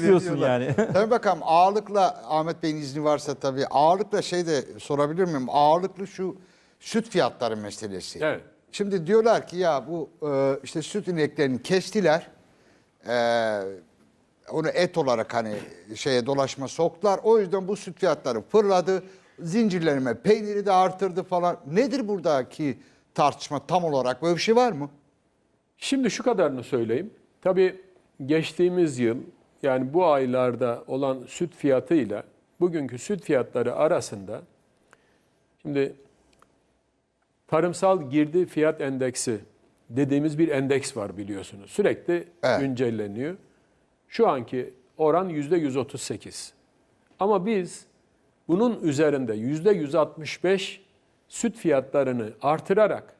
istiyorsun veriyorlar. yani. Tabii bakalım ağırlıkla Ahmet Bey'in izni varsa tabii ağırlıkla şey de sorabilir miyim? Ağırlıklı şu süt fiyatları meselesi. Evet. Şimdi diyorlar ki ya bu e, işte süt ineklerini kestiler. E, onu et olarak hani şeye dolaşma soktular. O yüzden bu süt fiyatları fırladı. Zincirlerime peyniri de artırdı falan. Nedir buradaki tartışma tam olarak? Böyle bir şey var mı? Şimdi şu kadarını söyleyeyim. Tabii geçtiğimiz yıl yani bu aylarda olan süt fiyatıyla bugünkü süt fiyatları arasında şimdi tarımsal girdi fiyat endeksi dediğimiz bir endeks var biliyorsunuz. Sürekli Evet. güncelleniyor. Şu anki oran yüzde 138. Ama biz bunun üzerinde yüzde 165 süt fiyatlarını artırarak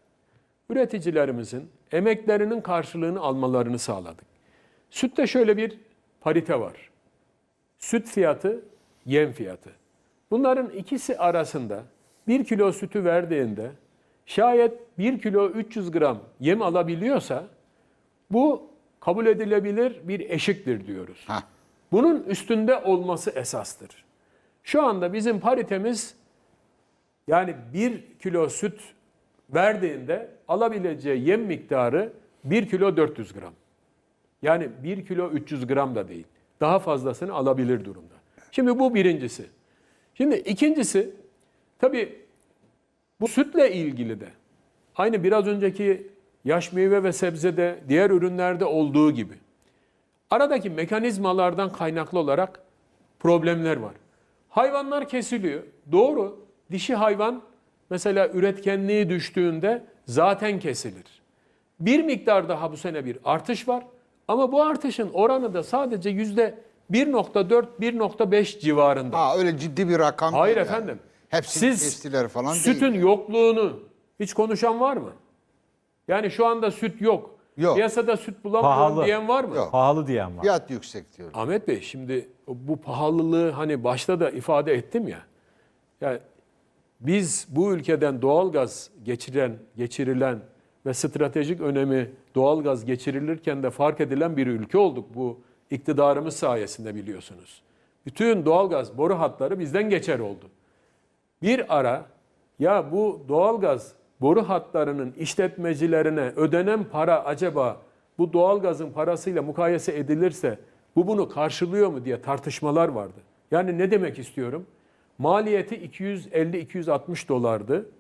üreticilerimizin emeklerinin karşılığını almalarını sağladık. Sütte şöyle bir parite var. Süt fiyatı, yem fiyatı. Bunların ikisi arasında bir kilo sütü verdiğinde şayet bir kilo 300 gram yem alabiliyorsa bu kabul edilebilir bir eşiktir diyoruz. Hah. Bunun üstünde olması esastır. Şu anda bizim paritemiz yani bir kilo süt verdiğinde alabileceği yem miktarı 1 kilo 400 gram. Yani 1 kilo 300 gram da değil. Daha fazlasını alabilir durumda. Şimdi bu birincisi. Şimdi ikincisi tabii bu sütle ilgili de aynı biraz önceki yaş meyve ve sebzede diğer ürünlerde olduğu gibi aradaki mekanizmalardan kaynaklı olarak problemler var. Hayvanlar kesiliyor. Doğru. Dişi hayvan mesela üretkenliği düştüğünde zaten kesilir. Bir miktar daha bu sene bir artış var. Ama bu artışın oranı da sadece yüzde 1.4-1.5 civarında. Ha öyle ciddi bir rakam Hayır yani. efendim. Hepsini Siz kestiler falan sütün değil. yokluğunu hiç konuşan var mı? Yani şu anda süt yok. Yok. Piyasada süt bulamıyorum diyen var mı? Yok. Pahalı diyen var. Fiyat yüksek diyor. Ahmet Bey şimdi bu pahalılığı hani başta da ifade ettim ya. Yani biz bu ülkeden doğalgaz geçiren, geçirilen ve stratejik önemi doğalgaz geçirilirken de fark edilen bir ülke olduk bu iktidarımız sayesinde biliyorsunuz. Bütün doğalgaz boru hatları bizden geçer oldu. Bir ara ya bu doğalgaz boru hatlarının işletmecilerine ödenen para acaba bu doğalgazın parasıyla mukayese edilirse bu bunu karşılıyor mu diye tartışmalar vardı. Yani ne demek istiyorum? Maliyeti 250-260 dolardı.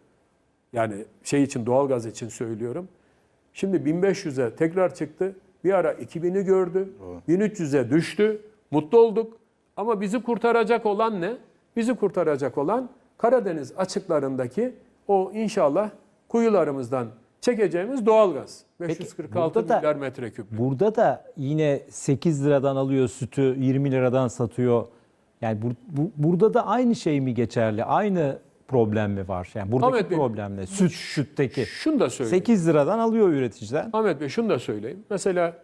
Yani şey için doğalgaz için söylüyorum. Şimdi 1500'e tekrar çıktı. Bir ara 2000'i gördü. 1300'e düştü. Mutlu olduk. Ama bizi kurtaracak olan ne? Bizi kurtaracak olan Karadeniz açıklarındaki o inşallah kuyularımızdan çekeceğimiz doğalgaz. 546 burada da- milyar metreküp. Burada da yine 8 liradan alıyor sütü, 20 liradan satıyor. Yani bu, bu- burada da aynı şey mi geçerli? Aynı problem mi var? Yani buradaki Ahmet Bey, problem ne? Süt, sütteki. Şunu da söyleyeyim. 8 liradan alıyor üreticiden. Ahmet Bey şunu da söyleyeyim. Mesela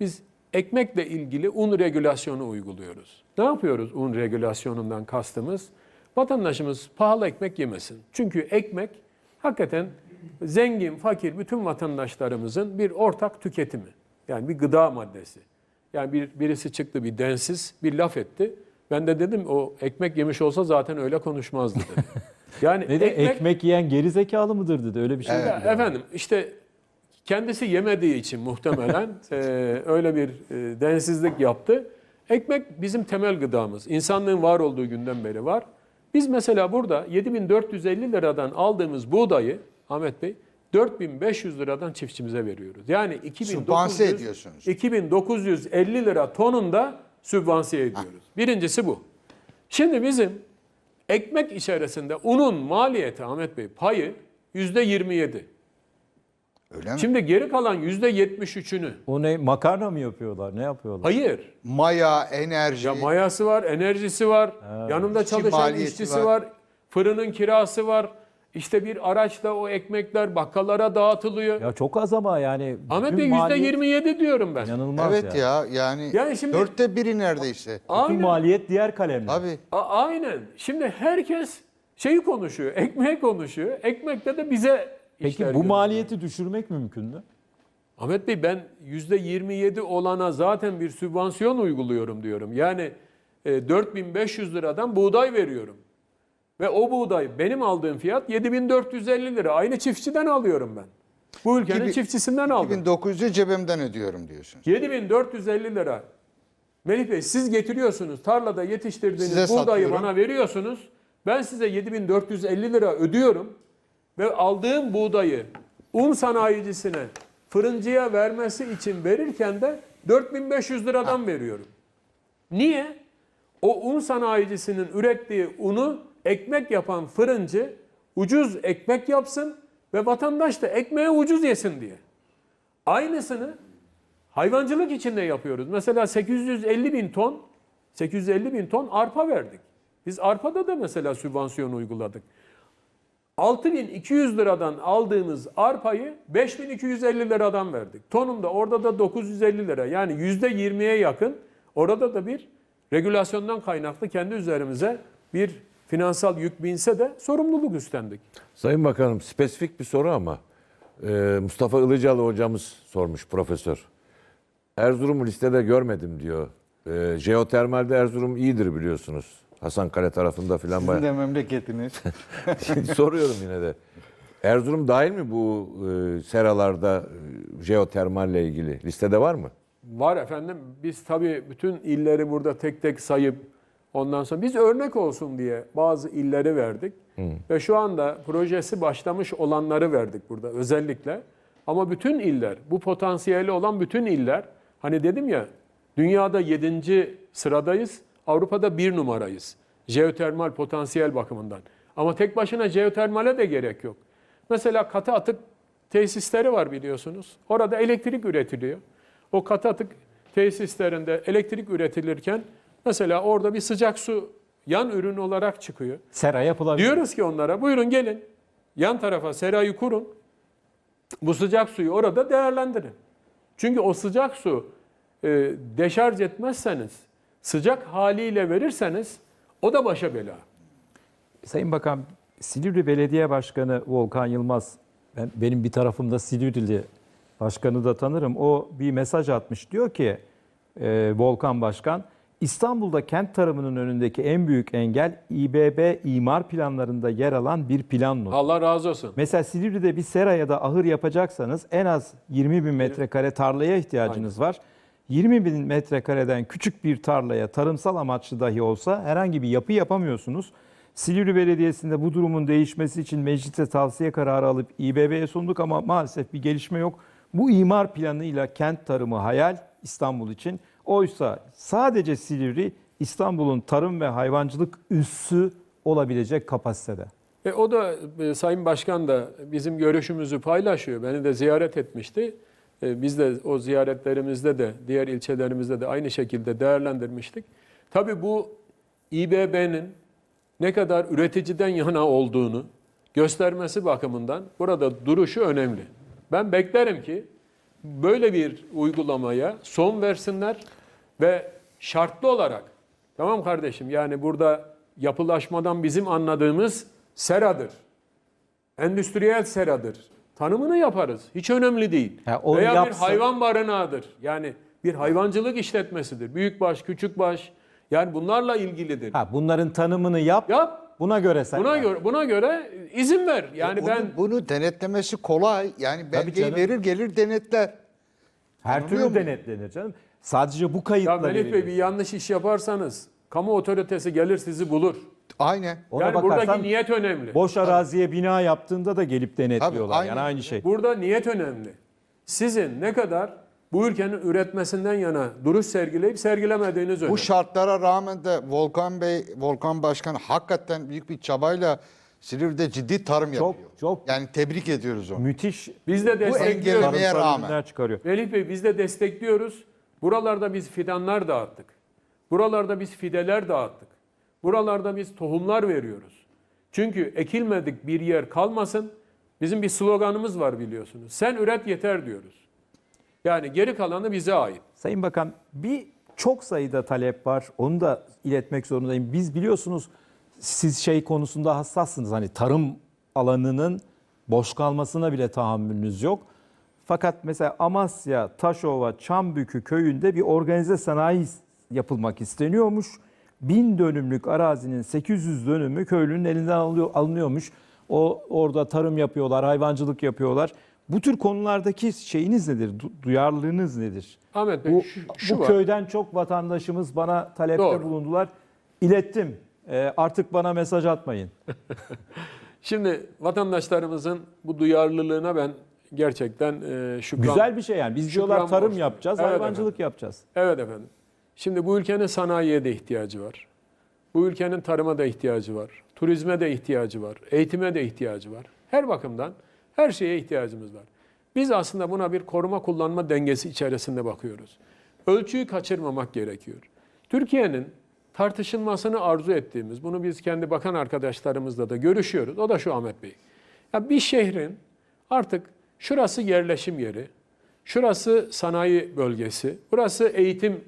biz ekmekle ilgili un regülasyonu uyguluyoruz. Ne yapıyoruz un regülasyonundan kastımız? Vatandaşımız pahalı ekmek yemesin. Çünkü ekmek hakikaten zengin, fakir bütün vatandaşlarımızın bir ortak tüketimi. Yani bir gıda maddesi. Yani bir birisi çıktı bir densiz bir laf etti. Ben de dedim o ekmek yemiş olsa zaten öyle konuşmazdı dedim. Yani Ne de ekmek, yiyen geri zekalı mıdır dedi. Öyle bir şey. ya dedi. efendim işte kendisi yemediği için muhtemelen e, öyle bir e, densizlik yaptı. Ekmek bizim temel gıdamız. İnsanlığın var olduğu günden beri var. Biz mesela burada 7450 liradan aldığımız buğdayı Ahmet Bey 4500 liradan çiftçimize veriyoruz. Yani 2900, Sübvanse ediyorsunuz. 2950 lira tonunda sübvanse ediyoruz. Birincisi bu. Şimdi bizim ekmek içerisinde unun maliyeti Ahmet Bey payı yüzde 27. Öyle mi? Şimdi geri kalan yüzde 73'ünü. O ne makarna mı yapıyorlar? Ne yapıyorlar? Hayır. Maya, enerji. Ya mayası var, enerjisi var, yanında İşçi çalışan maliyeti işçisi var. var. fırının kirası var. İşte bir araçla o ekmekler bakkallara dağıtılıyor. Ya çok az ama yani. Ahmet bütün Bey yüzde maliyet 27 diyorum ben. İnanılmaz evet ya. ya. yani, Yani şimdi- dörtte biri neredeyse. Bütün Aynen. maliyet diğer kalemde. Abi A- aynen. Şimdi herkes şeyi konuşuyor, ekmeği konuşuyor. Ekmekte de bize Peki bu maliyeti düşürmek mümkün mü? Ahmet Bey ben %27 olana zaten bir sübvansiyon uyguluyorum diyorum. Yani e, 4500 liradan buğday veriyorum. Ve o buğday benim aldığım fiyat 7450 lira. Aynı çiftçiden alıyorum ben. Bu ülkenin 2000 çiftçisinden aldım. 2900'ü cebimden ödüyorum diyorsunuz. 7450 lira. Melih Bey siz getiriyorsunuz tarlada yetiştirdiğiniz Size buğdayı satıyorum. bana veriyorsunuz. Ben size 7450 lira ödüyorum ve aldığım buğdayı un sanayicisine fırıncıya vermesi için verirken de 4500 liradan veriyorum. Niye? O un sanayicisinin ürettiği unu ekmek yapan fırıncı ucuz ekmek yapsın ve vatandaş da ekmeği ucuz yesin diye. Aynısını hayvancılık için de yapıyoruz. Mesela 850 bin ton 850 bin ton arpa verdik. Biz arpada da mesela sübvansiyon uyguladık. 6200 liradan aldığımız arpayı 5250 liradan verdik. Tonunda orada da 950 lira. Yani %20'ye yakın orada da bir regülasyondan kaynaklı kendi üzerimize bir finansal yük binse de sorumluluk üstlendik. Sayın Bakanım spesifik bir soru ama e, Mustafa Ilıcalı hocamız sormuş profesör. Erzurum'u listede görmedim diyor. E, jeotermalde Erzurum iyidir biliyorsunuz. Hasankale tarafında filan Sizin bayağı. de memleketiniz. Şimdi soruyorum yine de. Erzurum dahil mi bu e, seralarda e, jeotermalle ilgili? Listede var mı? Var efendim. Biz tabii bütün illeri burada tek tek sayıp ondan sonra biz örnek olsun diye bazı illeri verdik. Ve şu anda projesi başlamış olanları verdik burada özellikle. Ama bütün iller, bu potansiyeli olan bütün iller, hani dedim ya dünyada 7. sıradayız, Avrupa'da bir numarayız. Jeotermal potansiyel bakımından. Ama tek başına jeotermale de gerek yok. Mesela katı atık tesisleri var biliyorsunuz. Orada elektrik üretiliyor. O katı atık tesislerinde elektrik üretilirken mesela orada bir sıcak su yan ürün olarak çıkıyor. Sera yapılabilir. Diyoruz ki onlara buyurun gelin yan tarafa serayı kurun. Bu sıcak suyu orada değerlendirin. Çünkü o sıcak su e, deşarj etmezseniz, sıcak haliyle verirseniz o da başa bela. Sayın Bakan, Silivri Belediye Başkanı Volkan Yılmaz, ben, benim bir tarafımda Silivri'li başkanı da tanırım. O bir mesaj atmış. Diyor ki e, Volkan Başkan, İstanbul'da kent tarımının önündeki en büyük engel İBB imar planlarında yer alan bir plan notu. Allah razı olsun. Mesela Silivri'de bir sera ya da ahır yapacaksanız en az 20 bin metrekare tarlaya ihtiyacınız var. 20 bin metrekareden küçük bir tarlaya tarımsal amaçlı dahi olsa herhangi bir yapı yapamıyorsunuz. Silivri Belediyesi'nde bu durumun değişmesi için meclise tavsiye kararı alıp İBB'ye sunduk ama maalesef bir gelişme yok. Bu imar planıyla kent tarımı hayal İstanbul için. Oysa sadece Silivri İstanbul'un tarım ve hayvancılık üssü olabilecek kapasitede. E, o da e, Sayın Başkan da bizim görüşümüzü paylaşıyor. Beni de ziyaret etmişti. E, biz de o ziyaretlerimizde de diğer ilçelerimizde de aynı şekilde değerlendirmiştik. Tabii bu İBB'nin ne kadar üreticiden yana olduğunu göstermesi bakımından burada duruşu önemli. Ben beklerim ki böyle bir uygulamaya son versinler ve şartlı olarak tamam kardeşim yani burada yapılaşmadan bizim anladığımız seradır. Endüstriyel seradır. Tanımını yaparız. Hiç önemli değil. Ya onu Veya bir yapsın. hayvan barınağıdır. Yani bir hayvancılık işletmesidir. Büyükbaş, küçükbaş. Yani bunlarla ilgilidir. Ha, bunların tanımını yap, Yap. buna göre sen Buna yap. göre buna göre izin ver. Yani bunu, ben bunu denetlemesi kolay. Yani belgeyi verir gelir denetler. Her Anlıyor türlü muyum? denetlenir canım. Sadece bu ya kayıtla Melih Bey bir yanlış iş yaparsanız kamu otoritesi gelir sizi bulur. Aynen. Ona yani bakarsan buradaki niyet önemli. boş araziye bina yaptığında da gelip denetliyorlar. Tabii, yani aynen. aynı şey. Burada niyet önemli. Sizin ne kadar bu ülkenin üretmesinden yana duruş sergileyip sergilemediğiniz önemli. Bu şartlara rağmen de Volkan Bey, Volkan Başkan hakikaten büyük bir çabayla Silivri'de ciddi tarım Çok, yapıyor. çok. Yani tebrik ediyoruz onu. Müthiş Biz de destekliyoruz. engellemeye tarımsal rağmen. ürünler çıkarıyor. Melih Bey biz de destekliyoruz. Buralarda biz fidanlar dağıttık. Buralarda biz fideler dağıttık. Buralarda biz tohumlar veriyoruz. Çünkü ekilmedik bir yer kalmasın. Bizim bir sloganımız var biliyorsunuz. Sen üret yeter diyoruz. Yani geri kalanı bize ait. Sayın Bakan bir çok sayıda talep var. Onu da iletmek zorundayım. Biz biliyorsunuz siz şey konusunda hassassınız. Hani tarım alanının boş kalmasına bile tahammülünüz yok. Fakat mesela Amasya, Taşova, Çambükü köyünde bir organize sanayi yapılmak isteniyormuş. Bin dönümlük arazinin 800 dönümü köylünün elinden alıyor, alınıyormuş. O orada tarım yapıyorlar, hayvancılık yapıyorlar. Bu tür konulardaki şeyiniz nedir? Du- Duyarlılığınız nedir? Ahmet Bey Bu, şu, şu bu var. köyden çok vatandaşımız bana talepte Doğru. bulundular. İlettim. Ee, artık bana mesaj atmayın. Şimdi vatandaşlarımızın bu duyarlılığına ben gerçekten e, şükran... Güzel bir şey yani. Biz diyorlar Şükran tarım borçluyum. yapacağız, Evet hayvancılık yapacağız. Evet efendim. Şimdi bu ülkenin sanayiye de ihtiyacı var. Bu ülkenin tarıma da ihtiyacı var. Turizme de ihtiyacı var. Eğitime de ihtiyacı var. Her bakımdan her şeye ihtiyacımız var. Biz aslında buna bir koruma kullanma dengesi içerisinde bakıyoruz. Ölçüyü kaçırmamak gerekiyor. Türkiye'nin tartışılmasını arzu ettiğimiz, bunu biz kendi bakan arkadaşlarımızla da görüşüyoruz. O da şu Ahmet Bey. Ya bir şehrin artık şurası yerleşim yeri, şurası sanayi bölgesi, burası eğitim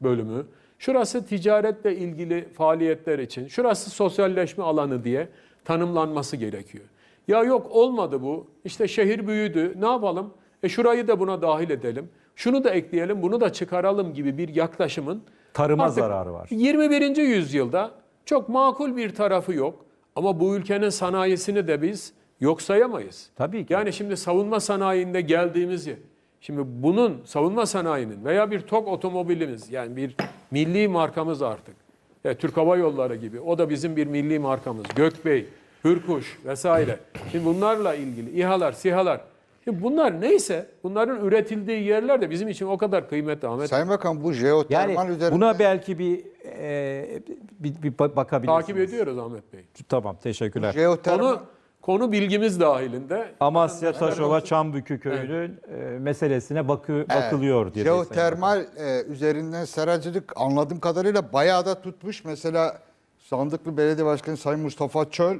bölümü, şurası ticaretle ilgili faaliyetler için, şurası sosyalleşme alanı diye tanımlanması gerekiyor. Ya yok olmadı bu, işte şehir büyüdü, ne yapalım? E şurayı da buna dahil edelim, şunu da ekleyelim, bunu da çıkaralım gibi bir yaklaşımın Tarıma artık zararı var. 21. yüzyılda çok makul bir tarafı yok. Ama bu ülkenin sanayisini de biz yok sayamayız. Tabii ki. Yani şimdi savunma sanayinde geldiğimiz yer. Şimdi bunun savunma sanayinin veya bir TOK otomobilimiz yani bir milli markamız artık. Ya Türk Hava Yolları gibi o da bizim bir milli markamız. Gökbey, Hürkuş vesaire. Şimdi bunlarla ilgili İHA'lar, SİHA'lar. Şimdi bunlar neyse bunların üretildiği yerler de bizim için o kadar kıymetli Ahmet. Sayın Bakan bu Yani jeotermal üzerinde buna belki bir, e, bir, bir ba- bakabilirsiniz. Takip ediyoruz Ahmet Bey. Tamam, teşekkürler. jeotermal Konu konu bilgimiz dahilinde. Amasya, Taşova, Çambükü köyünün e, meselesine bakı, bakılıyor diye. Jeotermal e, üzerinden seracılık anladığım kadarıyla bayağı da tutmuş. Mesela Sandıklı Belediye Başkanı Sayın Mustafa Çöl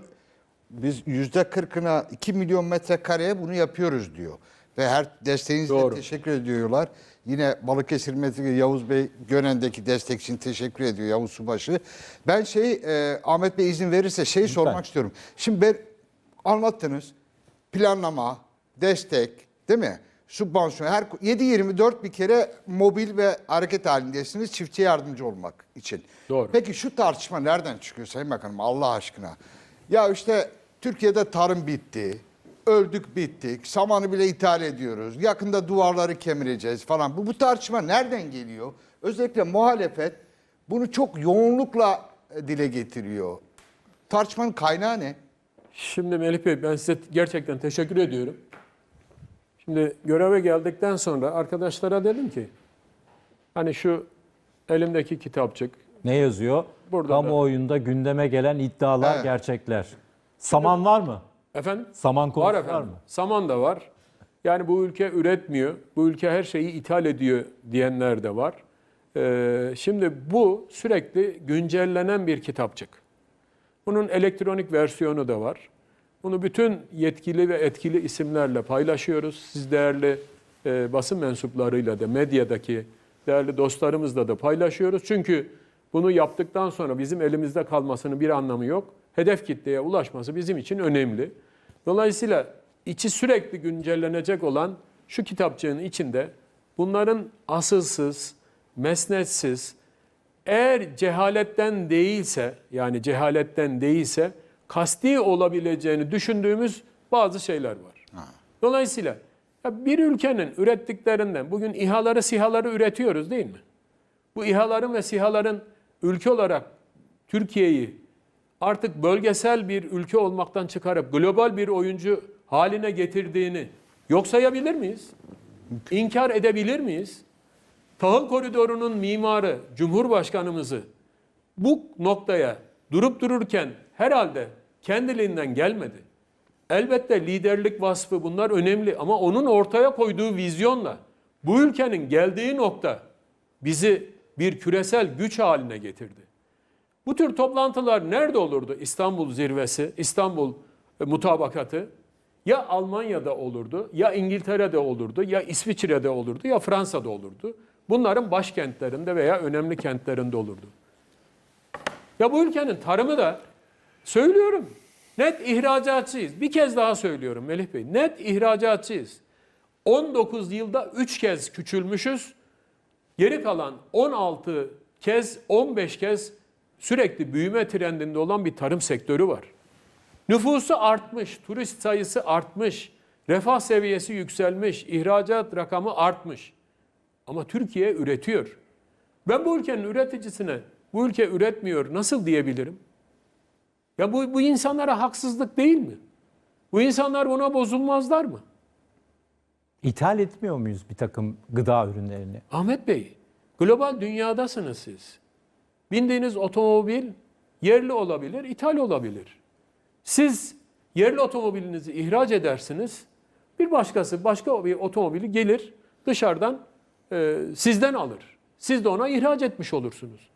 biz yüzde kırkına 2 milyon metrekareye bunu yapıyoruz diyor. Ve her desteğinizle Doğru. teşekkür ediyorlar. Yine Balıkesir Milletvekili Yavuz Bey Gönen'deki destek için teşekkür ediyor Yavuz Subaşı. Ben şey e, Ahmet Bey izin verirse şey sormak istiyorum. Şimdi ben anlattınız. Planlama, destek değil mi? Sübvansiyon her 7-24 bir kere mobil ve hareket halindesiniz çiftçiye yardımcı olmak için. Doğru. Peki şu tartışma nereden çıkıyor Sayın Bakanım Allah aşkına? Ya işte Türkiye'de tarım bitti. Öldük bittik. Samanı bile ithal ediyoruz. Yakında duvarları kemireceğiz falan. Bu, bu tartışma nereden geliyor? Özellikle muhalefet bunu çok yoğunlukla e, dile getiriyor. Tartışmanın kaynağı ne? Şimdi Melih Bey ben size gerçekten teşekkür ediyorum. Şimdi göreve geldikten sonra arkadaşlara dedim ki hani şu elimdeki kitapçık Ne yazıyor? Burada da. Kamuoyunda gündeme gelen iddialar, Evet. gerçekler. Saman var mı? efendim Saman var konusu var, efendim. mı? Saman da var. Yani bu ülke üretmiyor. Bu ülke her şeyi ithal ediyor diyenler de var. Ee, şimdi bu sürekli güncellenen bir kitapçık. Bunun elektronik versiyonu da var. Bunu bütün yetkili ve etkili isimlerle paylaşıyoruz. Siz değerli e, basın mensuplarıyla da medyadaki değerli dostlarımızla da paylaşıyoruz. Çünkü bunu yaptıktan sonra bizim elimizde kalmasının bir anlamı yok. Hedef kitleye ulaşması bizim için önemli. Dolayısıyla içi sürekli güncellenecek olan şu kitapçığın içinde bunların asılsız, mesnetsiz, eğer cehaletten değilse, yani cehaletten değilse kasti olabileceğini düşündüğümüz bazı şeyler var. Dolayısıyla ya bir ülkenin ürettiklerinden bugün İHA'ları, SİHA'ları üretiyoruz değil mi? Bu İHA'ların ve SİHA'ların ülke olarak Türkiye'yi artık bölgesel bir ülke olmaktan çıkarıp global bir oyuncu haline getirdiğini yok sayabilir miyiz? İnkar edebilir miyiz? Tahıl koridorunun mimarı Cumhurbaşkanımızı bu noktaya durup dururken herhalde kendiliğinden gelmedi. Elbette liderlik vasfı bunlar önemli ama onun ortaya koyduğu vizyonla bu ülkenin geldiği nokta bizi bir küresel güç haline getirdi. Bu tür toplantılar nerede olurdu? İstanbul zirvesi, İstanbul e, mutabakatı ya Almanya'da olurdu, ya İngiltere'de olurdu, ya İsviçre'de olurdu, ya Fransa'da olurdu. Bunların başkentlerinde veya önemli kentlerinde olurdu. Ya bu ülkenin tarımı da söylüyorum net ihracatçıyız. Bir kez daha söylüyorum Melih Bey. Net ihracatçıyız. 19 yılda 3 kez küçülmüşüz. Geri kalan 16 kez, 15 kez sürekli büyüme trendinde olan bir tarım sektörü var. Nüfusu artmış, turist sayısı artmış, refah seviyesi yükselmiş, ihracat rakamı artmış. Ama Türkiye üretiyor. Ben bu ülkenin üreticisine bu ülke üretmiyor nasıl diyebilirim? Ya bu, bu insanlara haksızlık değil mi? Bu insanlar buna bozulmazlar mı? İthal etmiyor muyuz bir takım gıda ürünlerini? Ahmet Bey, global dünyadasınız siz. Bindiğiniz otomobil yerli olabilir, ithal olabilir. Siz yerli otomobilinizi ihraç edersiniz. Bir başkası başka bir otomobili gelir dışarıdan e, sizden alır. Siz de ona ihraç etmiş olursunuz.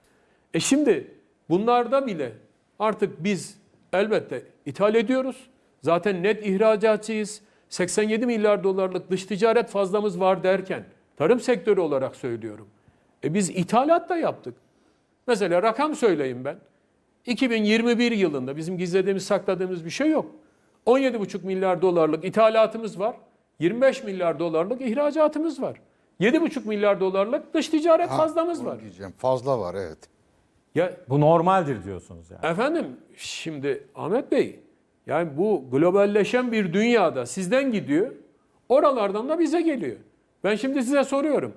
E şimdi bunlarda bile artık biz elbette ithal ediyoruz. Zaten net ihracatçıyız. 87 milyar dolarlık dış ticaret fazlamız var derken tarım sektörü olarak söylüyorum. E biz ithalat da yaptık. Mesela rakam söyleyeyim ben. 2021 yılında bizim gizlediğimiz sakladığımız bir şey yok. 17,5 milyar dolarlık ithalatımız var. 25 milyar dolarlık ihracatımız var. 7,5 milyar dolarlık dış ticaret fazlamız Onu var. Diyeceğim. Fazla var evet. Ya Bu normaldir diyorsunuz yani. efendim şimdi Ahmet Bey yani bu globalleşen bir dünyada sizden gidiyor. Oralardan da bize geliyor. Ben şimdi size soruyorum.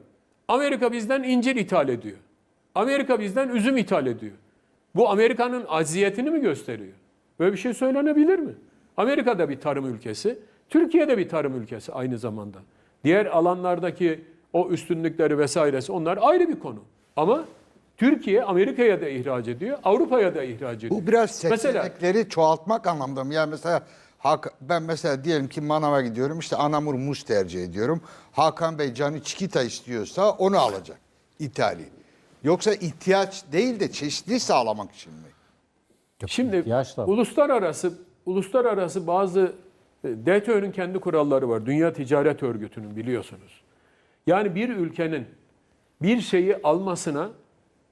Amerika bizden incir ithal ediyor. Amerika bizden üzüm ithal ediyor. Bu Amerika'nın aziyetini mi gösteriyor? Böyle bir şey söylenebilir mi? Amerika da bir tarım ülkesi, Türkiye de bir tarım ülkesi aynı zamanda. Diğer alanlardaki o üstünlükleri vesairesi onlar ayrı bir konu. Ama Türkiye Amerika'ya da ihraç ediyor, Avrupa'ya da ihraç ediyor. Bu biraz Mesela seçenekleri çoğaltmak anlamında mı? Yani mesela Hak, ben mesela diyelim ki manava gidiyorum işte Anamur muz tercih ediyorum. Hakan Bey canı çikita istiyorsa onu alacak. İthali. Yoksa ihtiyaç değil de çeşitli sağlamak için mi? Şimdi da var. uluslararası uluslararası bazı e, DTÖ'nün kendi kuralları var. Dünya Ticaret Örgütü'nün biliyorsunuz. Yani bir ülkenin bir şeyi almasına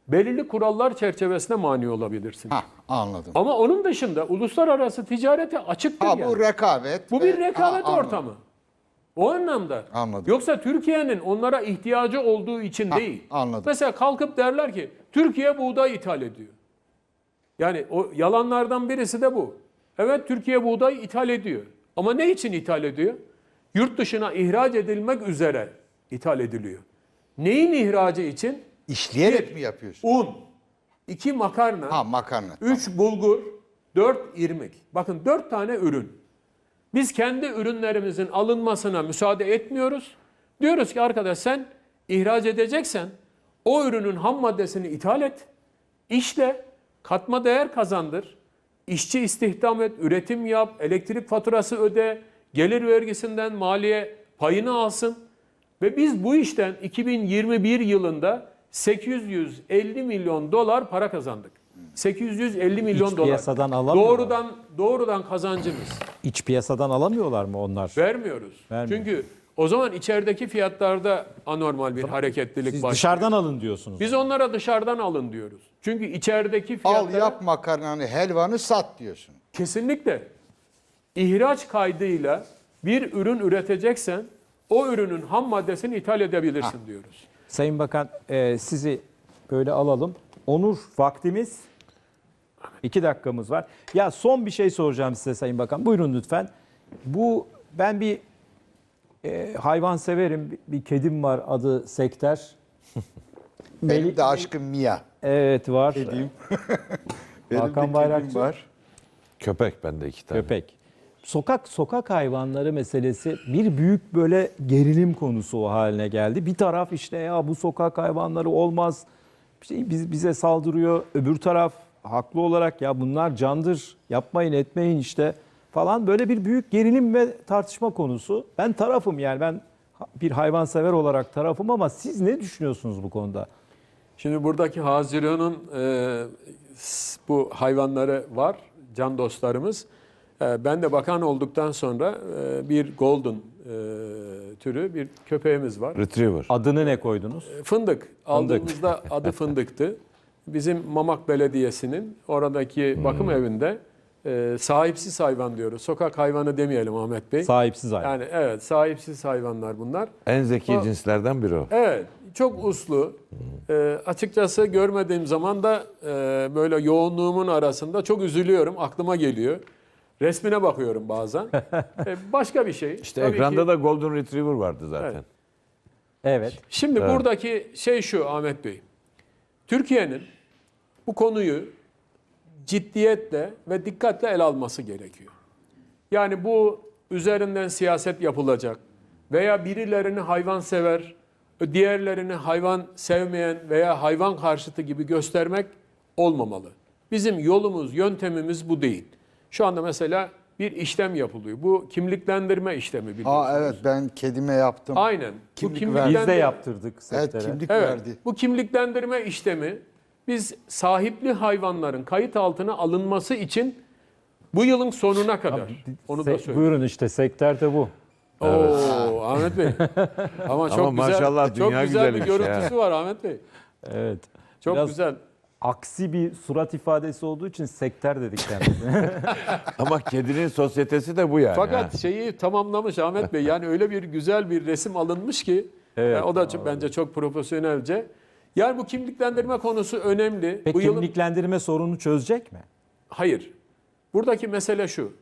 belirli kurallar çerçevesinde mani olabilirsin. Ha anladım. Ama onun dışında uluslararası ticarete açıktır Ha yani. bu rekabet. Bu ve- bir rekabet Ha, anladım. ortamı. O anlamda. Anladım. Yoksa Türkiye'nin onlara ihtiyacı olduğu için değil. anladım. Mesela kalkıp derler ki Türkiye buğday ithal ediyor. Yani o yalanlardan birisi de bu. Evet Türkiye buğday ithal ediyor. Ama ne için ithal ediyor? Yurt dışına ihraç edilmek üzere ithal ediliyor. Neyin ihracı için? İşleyerek mi yapıyorsun? Un, iki makarna, Ha makarna. 3 bulgur, 4 irmik. Bakın 4 tane ürün. Biz kendi ürünlerimizin alınmasına müsaade etmiyoruz. Diyoruz ki arkadaş sen ihraç edeceksen o ürünün ham maddesini ithal et. İşle katma değer kazandır. İşçi istihdam et, üretim yap, elektrik faturası öde, gelir vergisinden maliye payını alsın. Ve biz bu işten 2021 yılında 850 milyon dolar para kazandık. 850 milyon dolar. piyasadan alamıyorlar. Doğrudan doğrudan kazancımız. İç piyasadan alamıyorlar mı onlar? Vermiyoruz. Vermiyor. Çünkü o zaman içerideki fiyatlarda anormal bir hareketlilik Siz başlıyor. dışarıdan alın diyorsunuz. Biz onlara dışarıdan alın diyoruz. Çünkü içerideki Al fiyatlara yap makarnanı helvanı sat diyorsun. kesinlikle ihraç kaydıyla bir ürün üreteceksen o ürünün ham maddesini ithal edebilirsin diyoruz. Sayın Bakan e, sizi böyle alalım. Onur vaktimiz iki dakikamız var. Ya son bir şey soracağım size Sayın Bakan. Buyurun lütfen. Bu ben bir e, hayvan severim. Bir, bir kedim var adı Sekter. Benim de aşkım Mia. Evet var. Benim Hakan de kedim Bayrakçı. var. Köpek bende iki tane. Köpek. Sokak sokak hayvanları meselesi bir büyük böyle gerilim konusu o haline geldi. Bir taraf işte ya bu sokak hayvanları olmaz. İşte biz bize saldırıyor. Öbür taraf haklı olarak ya bunlar candır. Yapmayın etmeyin işte falan böyle bir büyük gerilim ve tartışma konusu. Ben tarafım yani ben bir hayvansever olarak tarafım ama siz ne düşünüyorsunuz bu konuda? Şimdi buradaki Haziran'ın e, bu hayvanları var, can dostlarımız. E, ben de bakan olduktan sonra e, bir golden e, türü bir köpeğimiz var. Retriever. Adını ne koydunuz? Fındık. Aldığımızda adı Fındık'tı. Bizim Mamak Belediyesi'nin oradaki bakım evinde e, sahipsiz hayvan diyoruz. Sokak hayvanı demeyelim Ahmet Bey. Sahipsiz hayvan. Yani evet sahipsiz hayvanlar bunlar. En zeki O- cinslerden biri o. Evet, çok uslu. Ee, açıkçası görmediğim zaman da e, böyle yoğunluğumun arasında çok üzülüyorum, aklıma geliyor. Resmine bakıyorum bazen. Ee, başka bir şey. İşte Tabii ekranda ki- da Golden Retriever vardı zaten. Evet. Evet. Şimdi buradaki şey şu Ahmet Bey. Türkiye'nin bu konuyu ciddiyetle ve dikkatle ele alması gerekiyor. Yani bu üzerinden siyaset yapılacak veya birilerini hayvan sever, diğerlerini hayvan sevmeyen veya hayvan karşıtı gibi göstermek olmamalı. Bizim yolumuz, yöntemimiz bu değil. Şu anda mesela bir işlem yapılıyor. Bu kimliklendirme işlemi biliyorsunuz. Aa evet ben kedime yaptım. Aynen. Kimlik bu ver- Biz de kimliklendir- yaptırdık evet sektere. kimlik Evet. verdi. Bu kimliklendirme işlemi biz sahipli hayvanların kayıt altına alınması için bu yılın sonuna kadar. Onu da söyleyeyim. Buyurun işte sektörde bu. Oo Ahmet Bey. Ama çok güzel. maşallah çok dünya güzel bir görüntüsü var Ahmet Bey. Evet. Çok Biraz güzel. Aksi bir surat ifadesi olduğu için sektör dedik kendisine. Ama kedinin sosyetesi de bu yani. Fakat ha. şeyi tamamlamış Ahmet Bey. Yani öyle bir güzel bir resim alınmış ki Evet, yani o da çok- bence çok profesyonelce. Yani bu kimliklendirme konusu önemli. Peki bu yılın kimliklendirme sorunu çözecek mi? Hayır. Buradaki mesele şu.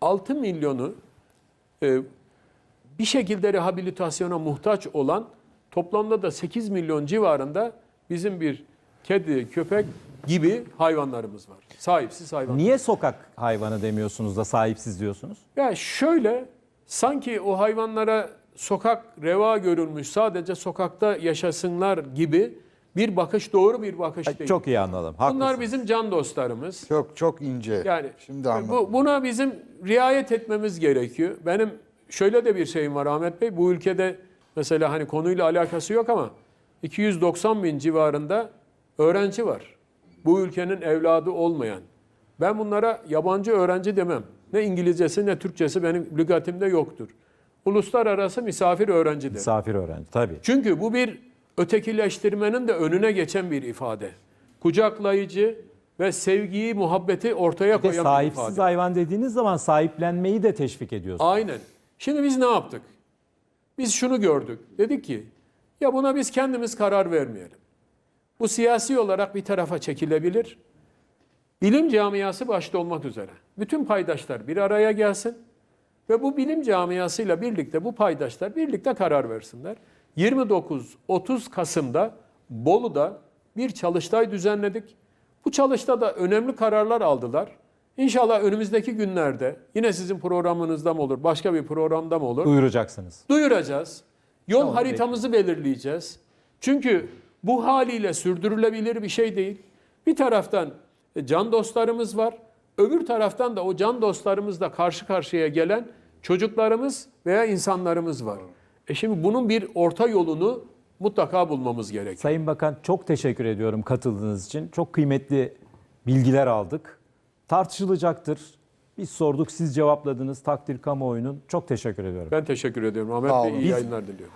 6 milyonu e, bir şekilde rehabilitasyona muhtaç olan toplamda da 8 milyon civarında bizim bir kedi, köpek gibi hayvanlarımız var. Sahipsiz hayvan. Niye sokak hayvanı demiyorsunuz da sahipsiz diyorsunuz? Ya şöyle sanki o hayvanlara sokak reva görülmüş sadece sokakta yaşasınlar gibi bir bakış doğru bir bakış değil. Çok iyi anladım. Bunlar Haklısınız. bizim can dostlarımız. Çok çok ince. Yani Şimdi anladım. bu, buna bizim riayet etmemiz gerekiyor. Benim şöyle de bir şeyim var Ahmet Bey. Bu ülkede mesela hani konuyla alakası yok ama 290 bin civarında öğrenci var. Bu ülkenin evladı olmayan. Ben bunlara yabancı öğrenci demem. Ne İngilizcesi ne Türkçesi benim lügatimde yoktur. Uluslararası misafir öğrenci derim. Misafir öğrenci tabii. Çünkü bu bir ötekileştirmenin de önüne geçen bir ifade. Kucaklayıcı ve sevgiyi, muhabbeti ortaya Bir de koyan bir sahipsiz ifade. hayvan dediğiniz zaman sahiplenmeyi de teşvik ediyorsunuz. Aynen. Şimdi biz ne yaptık? Biz şunu gördük. Dedik ki ya buna biz kendimiz karar vermeyelim. Bu siyasi olarak bir tarafa çekilebilir. Bilim camiası başta olmak üzere. Bütün paydaşlar bir araya gelsin ve bu bilim camiasıyla birlikte bu paydaşlar birlikte karar versinler. 29-30 Kasım'da Bolu'da bir çalıştay düzenledik. Bu çalıştada önemli kararlar aldılar. İnşallah önümüzdeki günlerde yine sizin programınızda mı olur, başka bir programda mı olur? Duyuracaksınız. duyuracağız. Yol Tamam, haritamızı belirleyeceğiz. Çünkü bu haliyle sürdürülebilir bir şey değil. Bir taraftan e, can dostlarımız var. Öbür taraftan da o can dostlarımızla karşı karşıya gelen çocuklarımız veya insanlarımız var. E şimdi bunun bir orta yolunu mutlaka bulmamız gerekiyor. Sayın Bakan çok teşekkür ediyorum katıldığınız için. Çok kıymetli bilgiler aldık. Tartışılacaktır. Biz sorduk, siz cevapladınız. Takdir kamuoyunun. Çok teşekkür ediyorum. Ben teşekkür ediyorum. Ahmet Bey iyi Biz- yayınlar diliyorum.